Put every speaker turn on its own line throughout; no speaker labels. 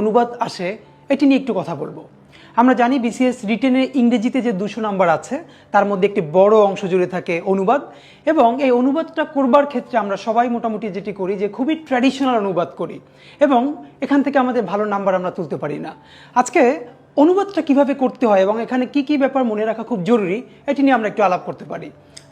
অনুবাদ আসে, এটি নিয়ে একটু কথা বলব। আমরা জানি বিসিএস রিটেনের ইংরেজিতে যে দুশো নাম্বার আছে, তার মধ্যে একটি বড় অংশ জুড়ে থাকে অনুবাদ এবং এই অনুবাদটা করবার ক্ষেত্রে আমরা সবাই মোটামুটি যেটি করি যে খুবই ট্র্যাডিশনাল অনুবাদ করি এবং এখান থেকে আমাদের ভালো নাম্বার আমরা তুলতে পারি না। আজকে অনুবাদটা কীভাবে করতে হয় এবং এখানে কি কি ব্যাপার মনে রাখা খুব জরুরি, এটি নিয়ে আমরা একটু আলাপ করতে পারি।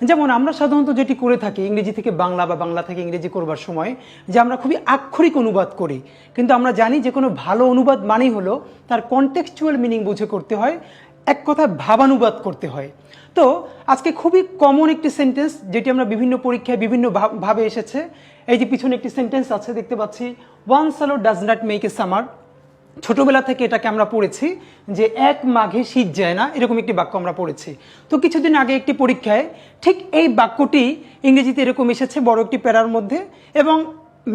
যেমন আমরা সাধারণত যেটি করে থাকি, ইংরেজি থেকে বাংলা বা বাংলা থেকে ইংরেজি করবার সময়, যে আমরা খুবই আক্ষরিক অনুবাদ করি। কিন্তু আমরা জানি যে কোনো ভালো অনুবাদ মানেই হলো তার কনটেক্সচুয়াল মিনিং বুঝে করতে হয়, এক কথায় ভাবানুবাদ করতে হয়। তো আজকে খুবই কমন একটি সেন্টেন্স যেটি আমরা বিভিন্ন পরীক্ষায় বিভিন্ন ভাবে এসেছে। এই যে পিছনে একটি সেন্টেন্স আছে, দেখতে পাচ্ছি one swallow does not make a summer ছোটবেলা থেকে এটাকে আমরা পড়েছি যে এক মাঘে শীত যায় না, এরকম একটি বাক্য আমরা পড়েছি। তো কিছুদিন আগে একটি পরীক্ষায় ঠিক এই বাক্যটি ইংরেজিতে এরকম এসেছে, বড় একটি প্যারার মধ্যে, এবং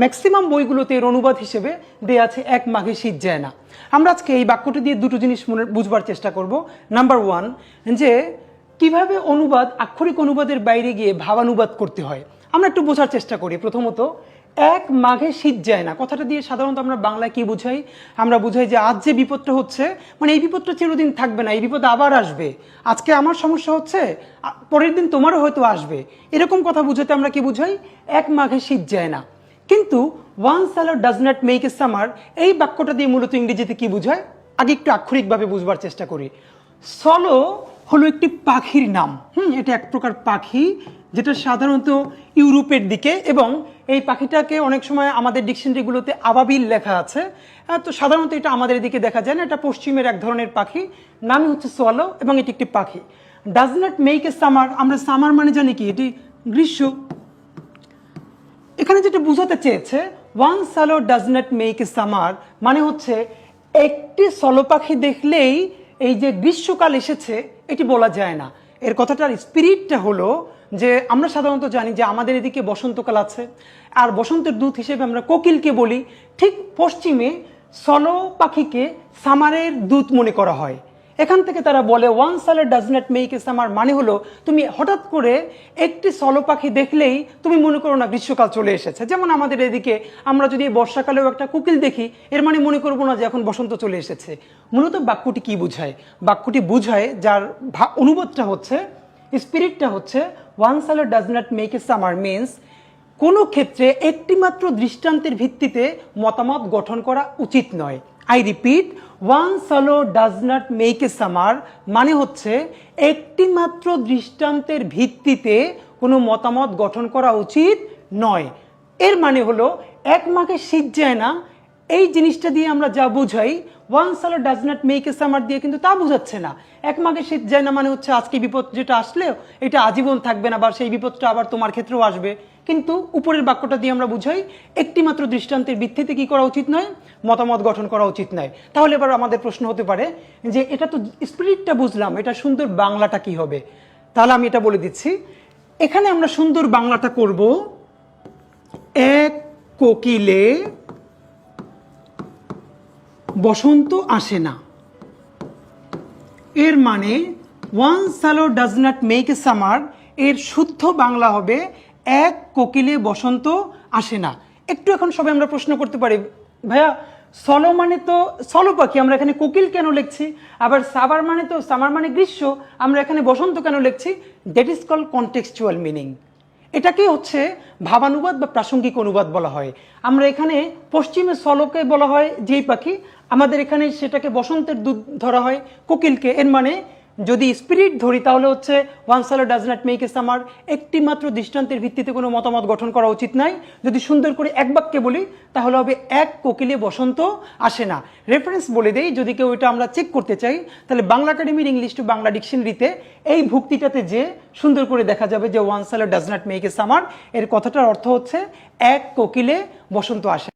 ম্যাক্সিমাম বইগুলোতে এর অনুবাদ হিসেবে দেয়া আছে, এক মাঘে শীত যায় না। আমরা আজকে এই বাক্যটি দিয়ে দুটো জিনিস মনে, বুঝবার চেষ্টা করব। নাম্বার ওয়ান যে কীভাবে অনুবাদ, আক্ষরিক অনুবাদের বাইরে গিয়ে ভাবানুবাদ করতে হয়। আমরা একটু বোঝার চেষ্টা করি। প্রথমত এক মাঘে শীত যায় না। কথাটা দিয়ে সাধারণত আমরা বাংলায় কি বুঝাই? আমরা বুঝাই যে আজ যে বিপদটা হচ্ছে মানে এই বিপদটা চিরদিন থাকবে না, এই বিপদ আবার আসবে। আজকে আমার সমস্যা হচ্ছে পরের দিন তোমারও হয়তো আসবে। এরকম কথা বুঝাতে আমরা কি বুঝাই? এক মাঘে শীত যায় না। কিন্তু one swallow does not make a summer এই বাক্যটা দিয়ে মূলত ইংরেজিতে কি বোঝায়? আগে একটু আক্ষরিকভাবে বুঝবার চেষ্টা করি। সলো হলো একটি পাখির নাম। হুম, এটা এক প্রকার পাখি, যেটা সাধারণত ইউরোপের দিকে এবং এই পাখিটাকে অনেক সময় আমাদের ডিকশনারিগুলোতে আবাবিল লেখা আছে। তো সাধারণত এটা আমাদের এদিকে দেখা যায় না, এটা পশ্চিমের এক ধরনের পাখি। নামই হচ্ছে সোয়ালো এবং এটি একটি পাখি। Does not make a summer আমরা সামার মানে জানি কি? এটি গ্রীষ্ম। এখানে যেটা বোঝাতে চেয়েছে one swallow does not make a summer মানে হচ্ছে একটি সলো পাখি দেখলেই এই যে গ্রীষ্মকাল এসেছে, এটি বলা যায় না। এর কথাটার স্পিরিটটা হলো যে আমরা সাধারণত জানি যে আমাদের এদিকে বসন্তকাল আছে। আর বসন্তের দূত হিসেবে আমরা কোকিলকে বলি, ঠিক পশ্চিমে সলো পাখিকে সামারের দূত মনে করা হয়। এখান থেকে তারা বলে one swallow does not make a summer মানে হলো, তুমি হঠাৎ করে একটি সলো পাখি দেখলেই তুমি মনে করো না গ্রীষ্মকাল চলে এসেছে। যেমন আমাদের এদিকে আমরা যদি বর্ষাকালেও একটা কুকিল দেখি, এর মানে মনে করব না যে এখন বসন্ত চলে এসেছে। মূলত বাক্যটি কি বুঝায়? বাক্যটি বুঝায় যার অনুবাদটা হচ্ছে, স্পিরিটটা হচ্ছে one swallow does not make a summer means কোনো ক্ষেত্রে একটিমাত্র দৃষ্টান্তের ভিত্তিতে মতামত গঠন করা উচিত নয়। I repeat one swallow does not make a summer মানে হচ্ছে একটি মাত্র দৃষ্টান্তের ভিত্তিতে কোনো মতামত গঠন করা উচিত নয়। এর মানে হলো, এক মাকে শীত যায় না এই জিনিসটা দিয়ে আমরা যা বুঝাই one swallow does not make a summer দিয়ে কিন্তু তা বোঝাচ্ছে না। এক মাঘে শীত যায় না মানে হচ্ছে আজকে বিপদ যেটা আসলেও এটা আজীবন থাকবে না বা সেই বিপদটা আবার তোমার ক্ষেত্রেও আসবে। কিন্তু উপরের বাক্যটা দিয়ে আমরা বুঝাই, একটিমাত্র দৃষ্টান্তের ভিত্তিতে কি করা উচিত নয়, মতামত গঠন করা উচিত নয়। তাহলে এবার আমাদের প্রশ্ন হতে পারে যে এটা তো স্পিরিটটা বুঝলাম, এটা সুন্দর বাংলাটা কি হবে? তাহলে আমি এটা বলে দিচ্ছি। এখানে আমরা সুন্দর বাংলাটা করব, এক কোকিলে বসন্ত আসে না। এর মানে one swallow does not make a summer এর শুদ্ধ বাংলা হবে, এক কোকিলে বসন্ত আসে না। একটু এখন সবাই আমরা প্রশ্ন করতে পারি। ভাইয়া সলো মানে তো সলো পাখি আমরা এখানে কোকিল কেন লিখছি? আবার সাবার মানে তো, সামার মানে গ্রীষ্ম, আমরা এখানে বসন্ত কেন লিখছি? That is call contextual meaning এটাকে হচ্ছে ভাবানুবাদ বা প্রাসঙ্গিক অনুবাদ বলা হয়। আমরা এখানে পশ্চিমে সলকে বলা হয় যেই পাখি, আমাদের এখানে সেটাকে বসন্তের দুধ ধরা হয়, কোকিলকে। এর মানে যদি স্পিরিট ধরি, তাহলে হচ্ছে one swallow does not make a summer একটি মাত্র দৃষ্টান্তের ভিত্তিতে কোনো মতামত গঠন করা উচিত নাই। যদি সুন্দর করে এক বাক্যে বলি, তাহলে হবে এক কোকিলে বসন্ত আসে না। রেফারেন্স বলে দেই, যদি কেউ এটা আমরা চেক করতে চাই, তাহলে বাংলা একাডেমির ইংলিশ টু বাংলা ডিকশনারিতে এই ভুক্তিটাতে যে সুন্দর করে দেখা যাবে যে one swallow does not make a summer এর কথাটার অর্থ হচ্ছে এক কোকিলে বসন্ত আসে।